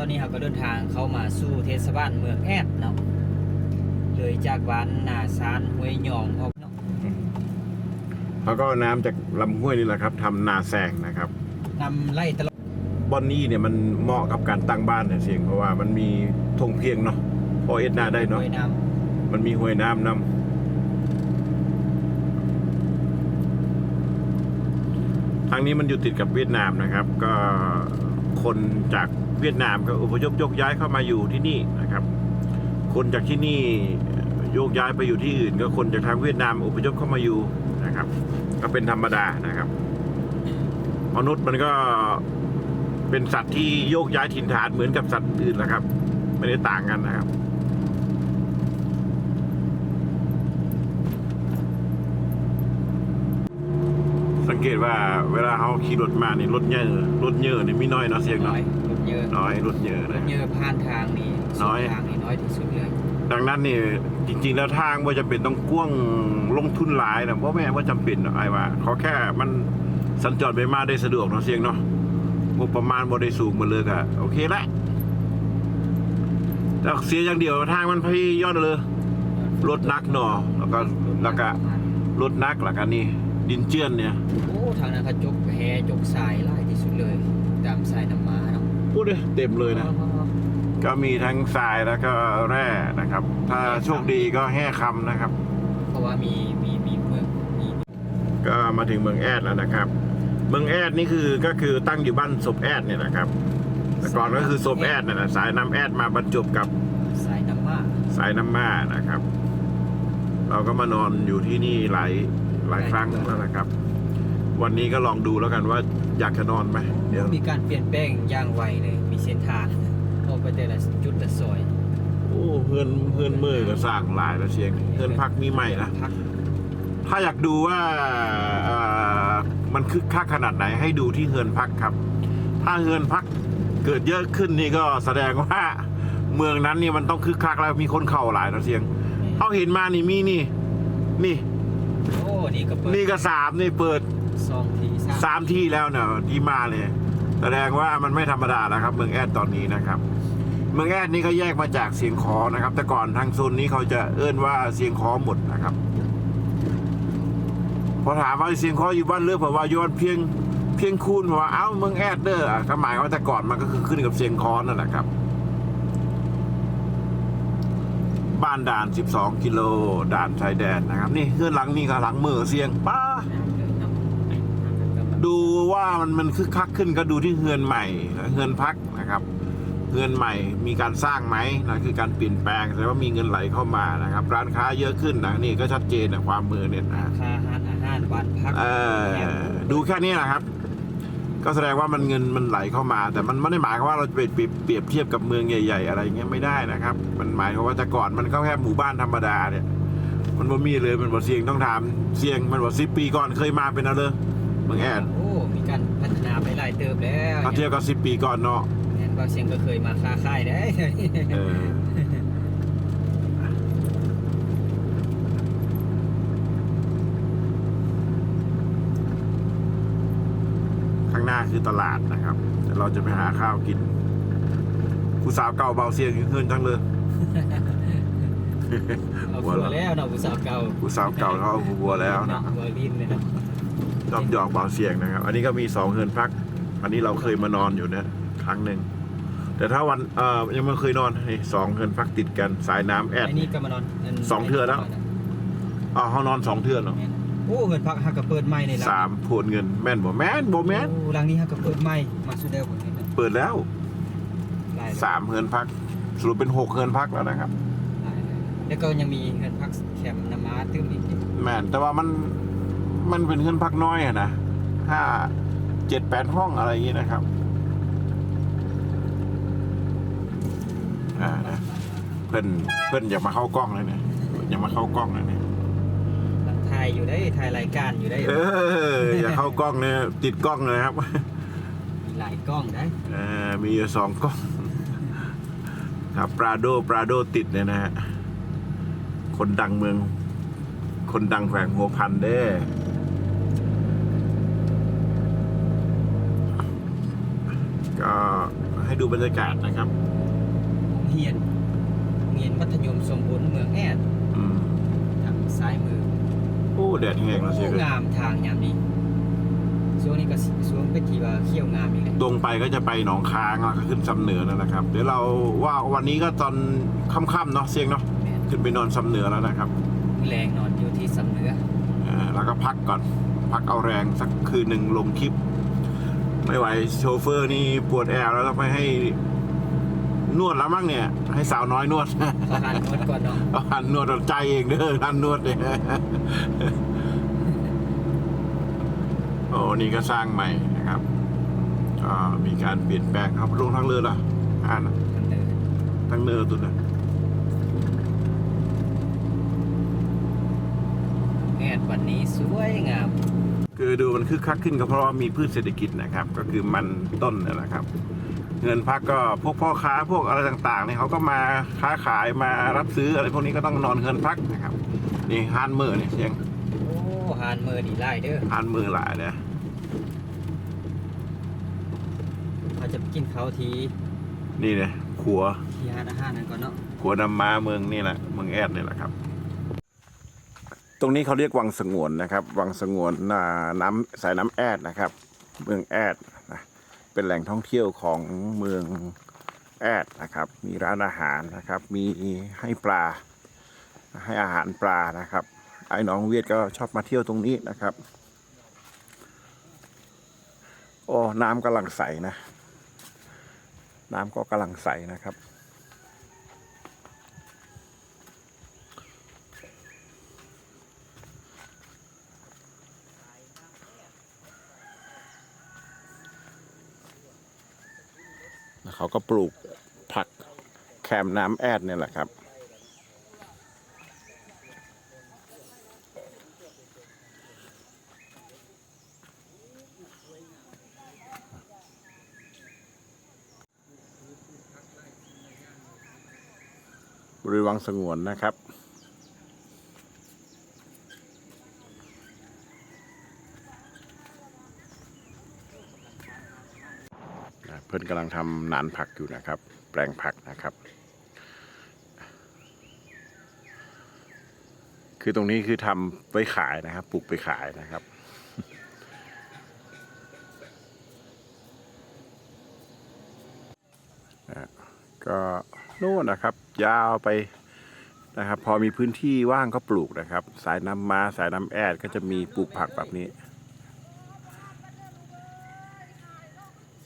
อนนี้เราก็เดินทางเข้ามาสู่เทศบาลเมืองแอดเนาะเลยจากบ้านนาซานห้วยหยองออกเนาะแล้วก็น้ำจากลำห้วยนี่แหละครับทำนาแซงนะครับนำไล่ตลอดบอนนี่เนี่ยมันเหมาะกับการตั้งบ้านเนี่ยเสียงเพราะว่ามันมีทงเพียงเนาะพอเอ็ดนาได้เนาะ ห้วยน้มันมีห้วยน้ำนำทางนี้มันอยู่ติดกับเวียดนามนะครับ ก็ คนจากเวียดนามก็อพยพยกย้ายเข้ามาอยู่ที่นี่นะครับ คนจากที่นี่โยกย้ายไปอยู่ที่อื่น ก็คนจากทางเวียดนามอพยพเข้ามาอยู่นะครับ ก็เป็นธรรมดานะครับ มนุษย์มันก็เป็นสัตว์ที่โยกย้ายถิ่นฐานเหมือนกับสัตว์อื่นแหละครับ ไม่ได้ต่างกันนะครับ เกตว่าเวลาเขาขี่รถมานี่รถเยอะรถเยอะนี่มีน้อยเนาะเสียงำน้อเนาะยรถเยอะน้อยรถเยอะรนะ ถเยอะผ่านทางนี่น้อย ทางนี่น้อยที่สุดเลยดังนั้นนี่จริง ๆ แล้วทางว่าจะเป็นต้องกว้างลงทุนหลายนะเพราะแม่ว่าจำเป็นเนาะไอ้ว่าเขาแค่มันสัญจรไปมาได้สะดวกเนาะเสียงเนาะงบประมาณบ่ได้สูงมาเลยก็โอเคละแต่เสียอย่างเดียวทางมันพี่ยอดเลย รถนักเนาะแล้วก็แล้วก็ รถนักแล้วกันนี่ ดินเจือนเนี่ย โอ้ทางนั้นเขาจกแฮจกทรายไล่ที่สุดเลยตามสายน้ำมาเนาะพูดเลยเต็มเลยนะ ก็มีทั้งทรายแล้วก็แร่นะครับ ถ้าโชคดีก็แห่คำนะครับ เพราะว่ามีมีมีเมืองมีก็มาถึงเมืองแอดแล้วนะครับ เมืองแอดนี่คือก็คือตั้งอยู่บ้านศพแอดเนี่ยนะครับ แต่ก่อนก็คือศพแอดนะนะสายน้ำแอดมาบรรจบกับสายน้ำมาสายน้ำม่านะครับ เราก็มานอนอยู่ที่นี่หลาย หลายครั้งแล้วนะครับ วันนี้ก็ลองดูแล้วกันว่าอยากจะนอนไหมเดี๋ยวมีการเปลี่ยนแปลงอย่างไวเลย มีเส้นทางออกไปแต่ละจุดละซอย โอ้เพื่อนเพื่อนมือก็สร้างหลายแล้วเชียงเพื่อนพักมีใหม่นะพักถ้าอยากดูว่าเอ่อมันคึกคักขนาดไหนให้ดูที่เฮือนพักครับ ถ้าเฮือนพักเกิดเยอะขึ้นนี่ก็แสดงว่าเมืองนั้นนี่มันต้องคึกคักแล้วมีคนเข้าหลายนะเสียงเขาเห็นมานี่มีนี่ นี่โอ้ นี่ก็เปิดนี่ก็สามนี่เปิดสองทีสามที่แล้วเนี่ยที่มาเลย แสดงว่ามันไม่ธรรมดาแล้วครับ เมืองแอดตอนนี้นะครับ เมืองแอดนี่ก็แยกมาจากเสียงขอนะครับ แต่ก่อนทางโซนนี้เขาจะเอื้นว่าเสียงขอหมดนะครับ พอถามว่าเสียงขออยู่บ้านเลือกเพราะว่าย้อนเพียงเพียงคูณเพราะว่าเอ้าเมืองแอดเด้อก็หมายว่าแต่ก่อนมันก็คือขึ้นกับเสียงคอนั่นแหละครับ บ้านด่าน 12 กิโลด่านชายแดนนะครับนี่เพื่อนหลังนี่ก็หลังมือเสียงป้าดูว่ามันมันคึกคักขึ้นก็ดูที่เฮือนใหม่เฮือนพักนะครับเฮือนใหม่มีการสร้างไหมนะคือการเปลี่ยนแปลงแสดงว่ามีเงินไหลเข้ามานะครับ ร้านค้าเยอะขึ้นนะนี่ก็ชัดเจนนะความมือเนี่ยนะค่าอาหารอาหารบ้านพักเออดูแค่นี้นะครับ ก็แสดงว่ามันเงินมันไหลเข้ามา แต่มันไม่ได้หมายความว่าเราจะไปเปรียบเปรียบเทียบกับเมืองใหญ่ ๆ อะไรเงี้ยไม่ได้นะครับ มันหมายความว่าแต่ก่อนมันก็แค่หมู่บ้านธรรมดาเนี่ย มันบ่มีเลยมันบ่เสียงต้องถามเสียงมันบ่สิปีก่อนเคยมาเป็นอะไรเลยเมืองแอดโอ้มีการพัฒนาไปหลายเติบแล้วถ้าเทียบกับสิปีก่อนเนาะแม่นบ่เสียงก็เคยมาค้าขายได้เออข้าง หน้าคือตลาดนะครับเดี๋ยวเราจะไปหาข้าวกิน ผู้สาวเก่าเบาเสียงเฮือนจังเลยเอาผัวแล้วเนาะผู้สาวเก่าผู้สาวเก่าเขาเอาบัวแล้วนะบัวลินเลยนะชอบหยอกเบาเสียงนะครับ อันนี้ก็มีสองเฮือนพัก อันนี้เราเคยมานอนอยู่เนี่ยครั้งหนึ่งแต่ถ้าวันเอ่อยังไม่เคยนอนนี่สองเฮือนพักติดกันสายน้ำแอดไอ้นี่ก็มานอนนสองเทื่อแล้วอ๋อเขานอนสองเทือนเหรอแม่นโอ้เงินพักฮักก็เปิดใหม่ในหลังสามโพนเงินแม่นบ่แม่นบ่แม่นโอ้หลังนี้ฮักก็เปิดใหม่มาสุดแล้วบ่เห็นนะเปิดแล้วหลายสามเฮือนพักสรุปเป็นหกเฮือนพักแล้วนะครับ หลายเลยแล้วก็ยังมีเงินพักแคมป์น้ำมาตื้มอีกแม่นแต่ว่ามันมันเป็นเฮือนพักน้อยอะนะห้าเจ็ดแปดห้องอะไรอย่างนี้นะครับอ่านะเพื่อนเพื่อนอย่ามาเข้ากล้องเลยเนี่ยอย่ามาเข้ากล้องเลยเนี่ยถ่ายอยู่ได้ถ่ายรายการอยู่ได้เอออย่าเข้ากล้องเนี่ยติดกล้องเลยครับมีหลายกล้องได้เออมีอยู่สองกล้องครับปราโดปราโดติดเนี่ยนะฮะคนดังเมือง คนดังแขวงหัวพันเด้ก็ให้ดูบรรยากาศนะครับโรงเรียนโรงเรียนมัธยมสมบูรณ์เมืองแอดอืมทางซ้ายมือโอ้แดดแห้งแล้วเสียเลยงามทางยามนี้ช่วงนี้ก็สิช่วงเป็นที่ว่าเขี้ยวงามอีกแหละตรงไปก็จะไปหนองค้างแล้วก็ขึ้นสำเหนือแล้วนะครับ เดี๋ยวเราว่าวันนี้ก็ตอนค่ำๆเนาะเสียงเนาะแม่นขึ้นไปนอนสำเหนือแล้วนะครับมีแรงนอนอยู่ที่สำเนืออ่าแล้วก็พักก่อน พักเอาแรงสักคืนหนึ่งลงคลิป ไม่ไหวโชเฟอร์นี่ปวดแอวแล้วต้องไปให้ นวดแล้วมั้งเนี่ย ให้สาวน้อยนวดเขาหันนวดก่อนเนาะเอาหันนวดเอาใจเองเด้อหันนวดเนี่ยโอ้นี่ก็สร้างใหม่นะครับก็มีการเปลี่ยนแปลงครับลงทางเรือเหรออ่านอะสำเนือทางเรือตุนนะแอดวันนี้สวยงาม คือดูมันคึกคักขึ้นก็เพราะว่ามีพืชเศรษฐกิจนะครับ ก็คือมันต้นเนยนะครับ เงินพักก็พวกพ่อค้าพวกอะไรต่างๆเนี่ยเขาก็มาค้าขายมารับซื้ออะไรพวกนี้ก็ต้องนอนเงินพักนะครับ นี่ฮานมือเนี่ยเสียงโอ้หานมือดีไล่เด้อฮานมือหลายเนี่ยเขาจะไปกินเขาวทีนี่เนี่ยขัวที่ร้านอาหารนั่นก่อนเนาะขัวนำมาเมืองนี่แหละเมืองแอดนี่แหละครับ ตรงนี้เขาเรียกวังสงวนนะครับ วังสงวนน้ำสายน้ำแอดนะครับ เมืองแอดนะเป็นแหล่งท่องเที่ยวของเมืองแอดนะครับ มีร้านอาหารนะครับ มีให้ปลา ให้อาหารปลานะครับ ไอ้น้องเวียดก็ชอบมาเที่ยวตรงนี้นะครับ โอ้น้ำกำลังใสนะ น้ำก็กำลังใสนะครับ เขาก็ปลูกผักแคมน้ำแอดเนี่ยแหละครับ บริวังสงวนนะครับ เพื่อนกำลังทำหนานผักอยู่นะครับ แปลงผักนะครับ คือตรงนี้คือทำไว้ขายนะครับ ปลูกไปขายนะครับก็นู่นนะครับ ยาวไปนะครับ พอมีพื้นที่ว่างก็ปลูกนะครับ สายน้ำมาสายน้ำแอดก็จะมีปลูกผักแบบนี้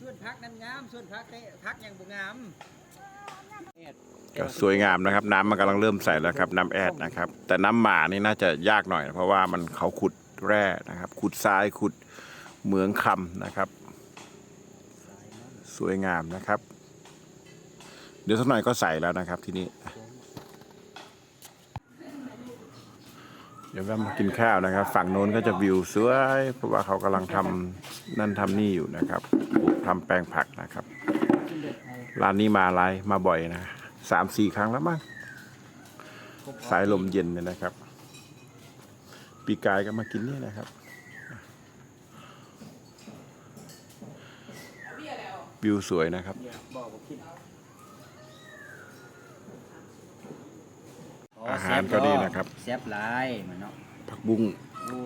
ส่วน พักนั้นงามส่วนพักพักยังบ่งามก็สวยงามนะครับ น้ำมันกำลังเริ่มใสแล้วครับ น้ำแอดนะครับ แต่น้ำหมานี่น่าจะยากหน่อยนะเพราะว่ามันเขาขุดแร่นะครับ ขุดทรายขุดเหมืองคำนะครับ สวยงามนะครับ เดี๋ยวสักหน่อยก็ใสแล้วนะครับที่นี่ เดี๋ยวเรามากินข้าวนะครับ ฝั่งโน้นก็จะวิวสวย เพราะว่าเขากำลังทำนั่นทำนี่อยู่นะครับปลูกทำแปลงผักนะครับร้านนี้มาไลฟ์มาบ่อยนะสามสี่ครั้งแล้วมั้งสายลมเย็นเนี่ยนะครับ ปีกายก็มากินนี่นะครับ วิวสวยนะครับ อกว่าคิดอาหารก็ดีนะครับแซ่บหลายมันเนาะผักบุ้งโอ้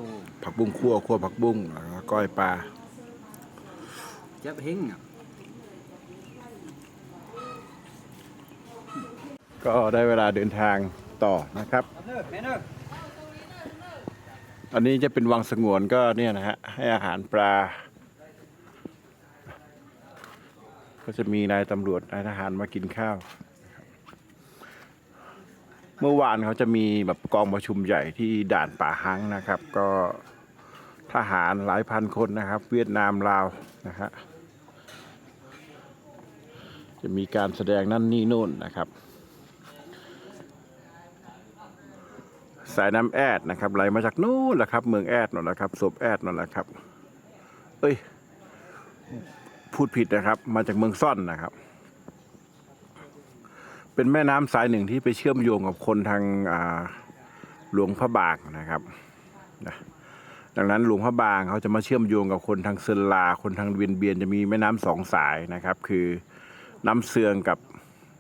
ผักบุ้งคั่วคั่วผักบุ้งแล้วก็ก้อยปลาแซ่บเฮงอะก็ได้เวลาเดินทางต่อนะครับเนิร์แม่เนิร์อันนี้จะเป็นวังสงวนก็เนี่ยนะฮะให้อาหารปลา ก็จะมีนายตำรวจนายทหารมากินข้าวนะครับ เมื่อวานเขาจะมีแบบกองประชุมใหญ่ที่ด่านป่าฮังนะครับ ก็ทหารหลายพันคนนะครับ เวียดนามลาวนะฮะจะมีการแสดงนั่นนี่โน่นนะครับ สายน้ำแอดนะครับไหลมาจากนู่นแหละครับ เมืองแอดนั่นแหละครับศพแอดนั่นแหละครับ เอ้ย พูดผิดนะครับ มาจากเมืองซ่อนนะครับ เป็นแม่น้ำสายหนึ่งที่ไปเชื่อมโยงกับคนทางหลวงพระบางนะครับนะดังนั้นหลวงพระบางเขาจะมาเชื่อมโยงกับคนทางเซนลา คนทางเวียนเบียนจะมีแม่น้ำสองสายนะครับ คือน้ำเสืองกับ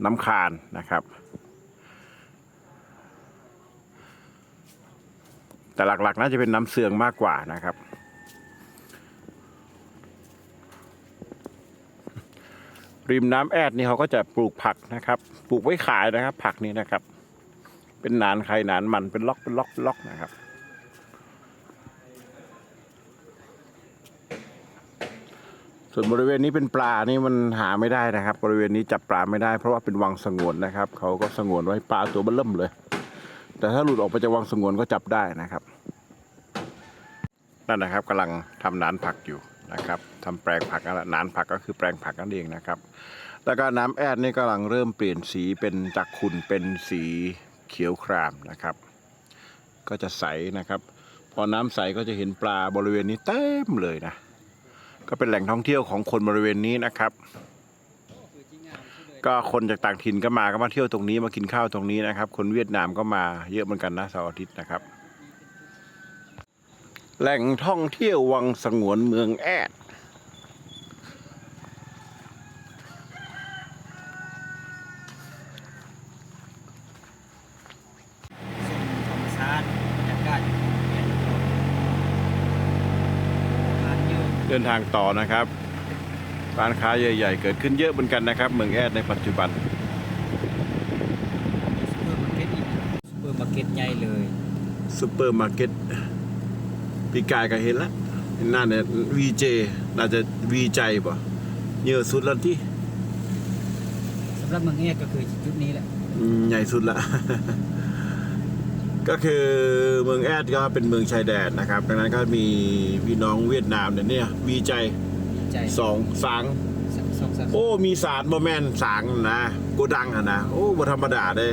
น้ำคานนะครับ แต่หลักๆน่าจะเป็นน้ำเสืองมากกว่านะครับ ริมน้ำแอดนี่เขาก็จะปลูกผักนะครับ ปลูกไว้ขายนะครับ ผักนี้นะครับ เป็นหนานไข่หนานมันเป็นล็อกเป็นล็อกเป็นล็อกนะครับ ส่วนบริเวณนี้เป็นปลานี่มันหาไม่ได้นะครับ บริเวณนี้จับปลาไม่ได้เพราะว่าเป็นวังสงวนนะครับเขาก็สงวนไว้ปลาตัวเบิ่มเลย แต่ถ้าหลุดออกไปจากวังสงวนก็จับได้นะครับนั่นนะครับกำลังทำนานผักอยู่ นะครับทำแปลงผักนั่นแหละนานผักก็คือแปลงผักนั่นเองนะครับ แล้วก็น้ำแอดนี่กำลังเริ่มเปลี่ยนสีเป็นจากขุ่นเป็นสีเขียวครามนะครับ ก็จะใสนะครับ พอน้ำใสก็จะเห็นปลาบริเวณนี้เต็มเลยนะ ก็เป็นแหล่งท่องเที่ยวของคนบริเวณนี้นะครับ ก็คนจากต่างถิ่นก็มาก็มาเที่ยวตรงนี้มากินข้าวตรงนี้นะครับ คนเวียดนามก็มาเยอะเหมือนกันนะเสาร์อาทิตย์นะครับ แหล่งท่องเที่ยววังสงวนเมืองแอด ธรรมชาติบรรยากาศเปลี่ยนร้านเยอะเดินทางต่อนะครับ ร้านค้าใหญ่ๆ เกิดขึ้นเยอะเหมือนกันนะครับ เมืองแอดในปัจจุบันซูเปอร์มาร์เก็ตอีกซูเปอร์มาร์เก็ตใหญ่เลย ซูเปอร์มาร์เก็ต ปีกายก็เห็นแล้วน่าเนี่ยวีเจน่าจะวีใจป่ะเยอะสุดแล้วที่สำหรับเมืองเอกก็คือจุดนี้แหละอืมใหญ่สุดละ ก็คือเมืองแอดก็เป็นเมืองชายแดนนะครับ ดังนั้นก็มีพี่น้องเวียดนามเนี่ยเนี่ยวีใจใจสองสางสสองสามโอ้มีสารบ่แมนสางนะโกดังอะนะโอ้บ่ธรรมดาเลย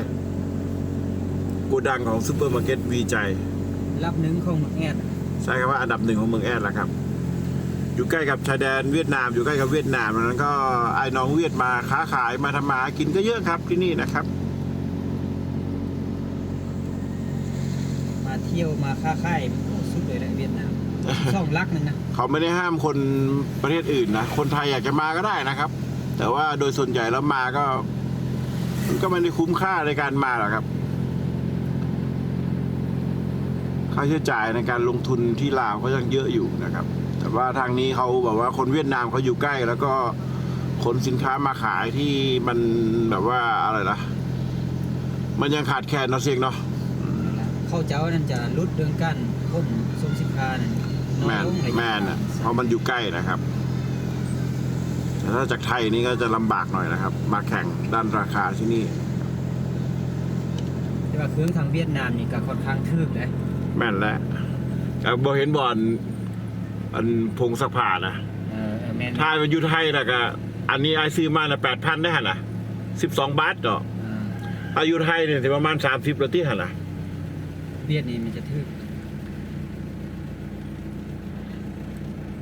โกดังของซูเปอร์มาร์เก็ตวีใจรับหนึ่งของเมืองแอดอะ ใช่ครับว่าอันดับหนึ่งของเมืองแอดแล้วครับ อยู่ใกล้กับชายแดนเวียดนาม อยู่ใกล้กับเวียดนามดังนั้นก็ไอ้น้องเวียดมาค้าขายมาทำมาหากินก็เยอะครับที่นี่นะครับ มาเที่ยวมาค้าขายโอ้สุดเลยแหละเวียดนามช่องลักหนึงนะเขาไม่ได้ห้ามคนประเทศอื่นนะคนไทยอยากจะมาก็ได้นะครับ แต่ว่าโดยส่วนใหญ่แล้วมาก็ มันก็ไม่ได้คุ้มค่าในการมาหรอกครับ ค่าใช้จ่ายในการลงทุนที่ลาวก็ยังเยอะอยู่นะครับ แต่ว่าทางนี้เขาบอกว่าคนเวียดนามเขาอยู่ใกล้ แล้วก็ขนสินค้ามาขายที่มันแบบว่าอะไรนะมันยังขาดแคลนเนาะเสียงเนาะ เข้าเจ้านั่นจะลดเรื่องการพ่นส่งสินค้านั่นน้อยแม่นลงเลยแม่นอะเพราะมันอยู่ใกล้นะครับ แต่ถ้าจากไทยนี่ก็จะลำบากหน่อยนะครับ มาแข่งด้านราคาที่นี่แต่ว่าเครื่องทางเวียดนามนี่ก็ค่อนข้างทึกเลย แม่นแล้วแต่บอเห็นบอลอันพงสักผ่านะเออเออแม่นถ้ามันอยู่ไทยนะก็อันนี้ไอซื้อมาละแปดพันได้หันนะสิบสองบาทเนาะอ่าอายุไทยเนี่ยสิประมาณสามสิบละที่หันนะเวียดนี่มันจะทึก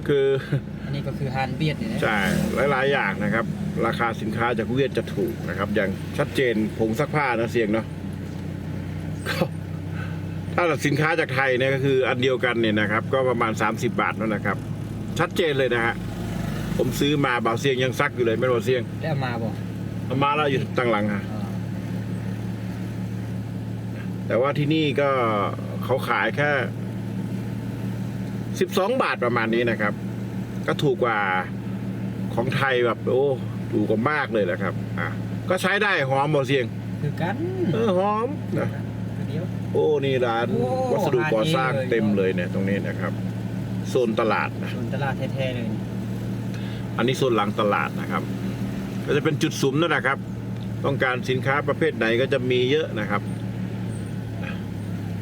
คือ อันนี้ก็คือฮานเวียดนี่นะใช่หลายๆอย่างนะครับ ราคาสินค้าจากเวียดจะถูกนะครับ อย่างชัดเจนผงซักผ้านะเสียงเนาะก็ ถ้าสินค้าจากไทยเนี่ยก็คืออันเดียวกันเนี่ยนะครับ ก็ประมาณ 30 บาทนั่นนะครับ ชัดเจนเลยนะฮะผมซื้อมาบ่าวเสียงยังซักอยู่เลยไม่รู้เสียงแล้วเอามาบอกเอามาแล้วอยู่ตั้งหลังฮะอ่าแต่ว่าที่นี่ก็เขาขายแค่12บาทประมาณนี้นะครับ ก็ถูกกว่าของไทยแบบโอ้ถูกกว่ามากเลยนะครับ อะก็ใช้ได้หอมบ่เสียง คือกัน เออหอมนะคือเดียว โอ้นี่ร้านโอ้วัสดุก่อสร้างร้านนี้เลย เต็มเลยเนี่ยตรงนี้นะครับโซนตลาดนะ ส่วนตลาดแท้ๆเลยอันนี้โซนหลังตลาดนะครับ ก็จะเป็นจุดสุมนั่นแหละครับ ต้องการสินค้าประเภทไหนก็จะมีเยอะนะครับ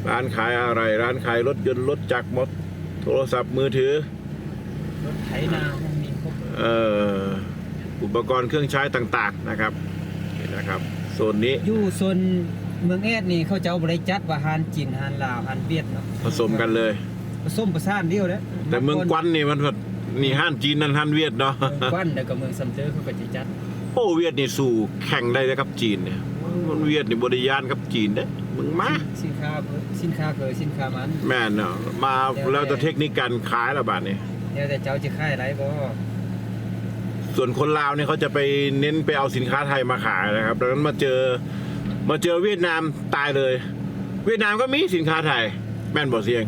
ร้านขายอะไร ร้านขายรถยนต์รถจักรมดโทรศัพท์มือถือ รถไถนามันมีครบเอ่ออุปกรณ์เครื่องใช้ต่างๆนะครับนี่นะครับ โซนนี้อยู่ส่วน เมืองแอดนี่เขาเจ้าบริจัดว่าฮานจีนฮานลาวฮานเวียดเนาะผสมกันเลย ผสมประสานเดียวแล้วแต่เมืองกวันนี่มันแบบนี่ห้านจีนนั่นห้านเวียดเนาะเมืองกวันแล้วก็เมืองซัมเตอร์เขาก็จะจัดโอ้เวียดนี่สู่แข่งได้เลยครับจีนเนี่ยมันเวียดนี่บริยานกับจีนเด้มึงมาสินค้าสินค้าเกิดสินค้ามันแม่นเนาะมาแล้วแต่เทคนิคการขายละบาทนี่เดี๋ยวแต่เจ้าจะขายอะไรบ่ส่วนคนลาวเนี่ยเขาจะไปเน้นไปเอาสินค้าไทยมาขายนะครับดังนั้นมาเจอ มาเจอเวียดนามตายเลย เวียดนามก็มีสินค้าไทย แม่นบ่เสียง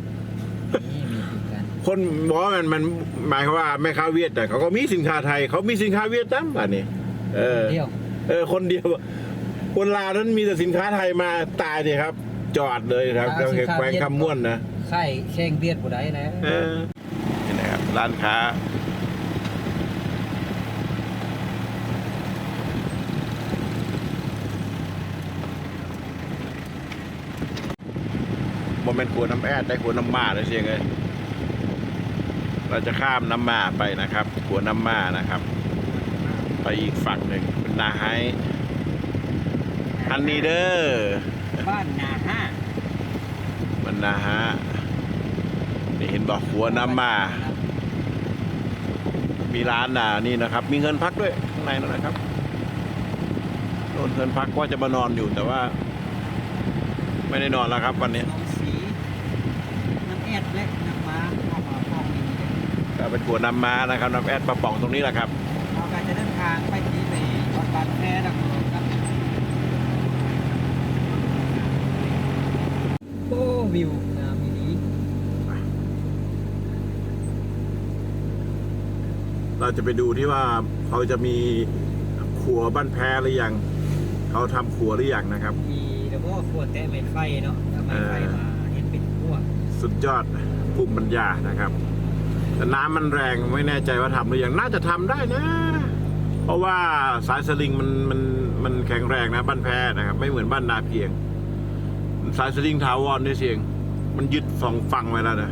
นี่มีติดกันคนบอกว่ามันมันหมายความว่าแม่ค้าเวียดแต่เขาก็มีสินค้าไทย เขามีสินค้าเวียดนามอันนี้ เออ เที่ยวเออคนเดียวคนลาวนั้นมีแต่สินค้าไทยมาตายเลยครับ จอดเลยครับแขวงคำม่วนนะ ไข่แข่งเบียดบ่ได้แล้ว เออนี่นะครับร้านค้า โมเมนต์ขัวน้ำแอดได้ขัวน้ำมาเลยเสียงเลยเราจะข้ามน้ำมาไปนะครับขัวน้ำมานะครับ ไปอีกฝั่งหนึ่งเป็นนาไฮฮันนีเดอร์บ้านนาห้ามันนาฮะนี่เห็นบอกขัวน้ำมา มีร้านน่ะนี่นะครับ มีเงินพักด้วยข้างในนั่นนะครับโดนเงินพักว่าจะมานอนอยู่แต่ว่า ไม่ได้นอนแล้วครับวันนี้น้ องสีน้ำแอดและน้ำม้าเข้ามาฟองนี้ก็เป็นขัวน้ำมานะครับน้ำแอดปลาป่องตรงนี้แหละครับเราการจะเดินทางไปที่ไปวัดบางแพนะครับโอ้วิวงามอีนี้เราจะไปดูที่ว่าเขาจะมีขัวบ้านแพ้หรือยัง เขาทำขัวหรือยังนะครับ มีแล้วก็ขวดแตะไม้ไฟเนาะถ้าไม้ไฟมาเห็นเป็นขั้ว สุดยอดภูมิปัญญานะครับ แต่น้ำมันแรงไม่แน่ใจว่าทำหรือยังน่าจะทำได้นะ เพราะว่าสายสลิงมันมันมันแข็งแรงนะบ้านแพ้นะครับ ไม่เหมือนบ้านนาเพียง สายสลิงถาวรนี่เสียง มันยึดสองฝั่งไว้แล้วนะ